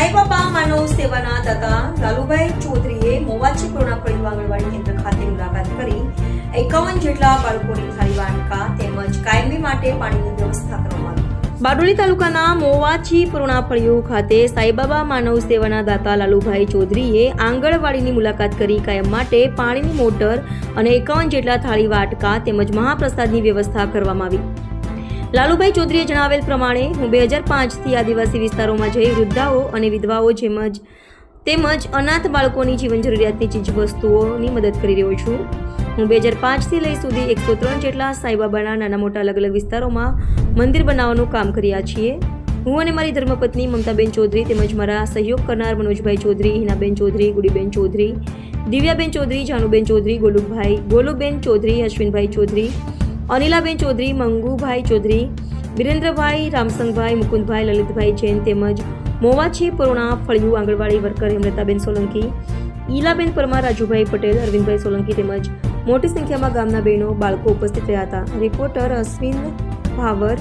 સાઈબાબા માનવ સેવાના દાતા લાલુભાઈ ચૌધરીએ મોવાચી પૂર્ણાપડી આંગણવાડી કેન્દ્ર ખાતે મુલાકાત કરી એકાવન જેટલા બાળકોની થાળી વાટકા તેમજ કાયમી માટે પાણીની વ્યવસ્થા કરવામાં આવી. બારડોલી તાલુકાના મોવાચી પૂર્ણાફળીઓ ખાતે સાઈબાબા માનવ સેવાના દાતા લાલુભાઈ ચૌધરીએ આંગણવાડીની મુલાકાત કરી કાયમ માટે પાણીની મોટર અને એકાવન જેટલા થાળી વાટકા તેમજ મહાપ્રસાદની વ્યવસ્થા કરવામાં આવી. લાલુભાઈ ચૌધરીએ જણાવેલ પ્રમાણે, હું બે હજાર પાંચથી આદિવાસી વિસ્તારોમાં જઈ વૃદ્ધાઓ અને વિધવાઓ જેમજ તેમજ અનાથ બાળકોની જીવન જરૂરિયાતની ચીજવસ્તુઓની મદદ કરી રહ્યો છું. હું બે હજાર પાંચથી લઈ સુધી એકસો ત્રણ જેટલા સાંઈબાબાના નાના મોટા અલગ અલગ વિસ્તારોમાં મંદિર બનાવવાનું કામ કર્યા છીએ. હું અને મારી ધર્મપત્ની મમતાબેન ચૌધરી તેમજ મારા સહયોગ કરનાર મનોજભાઈ ચૌધરી, હિનાબેન ચૌધરી, ગુડીબેન ચૌધરી, દિવ્યાબેન ચૌધરી, જાનુબેન ચૌધરી ગોલુભાઈ ગોલુબેન ચૌધરી, અશ્વિનભાઈ ચૌધરી અનિલાબેન ચૌધરી, મંગુભાઈ ચૌધરી, વિરેન્દ્રભાઈ, રામસંગભાઈ, મુકુંદભાઈ, લલિતભાઈ જૈન તેમજ મોવાછી પરુણા, ફળિયું, આંગણવાડી વર્કર હેમલતાબેન સોલંકી, ઈલાબેન પરમાર, રાજુભાઈ પટેલ, અરવિંદભાઈ સોલંકી તેમજ મોટી સંખ્યામાં ગામના બહેનો, બાળકો ઉપસ્થિત રહ્યા હતા. Reporter Ashwin power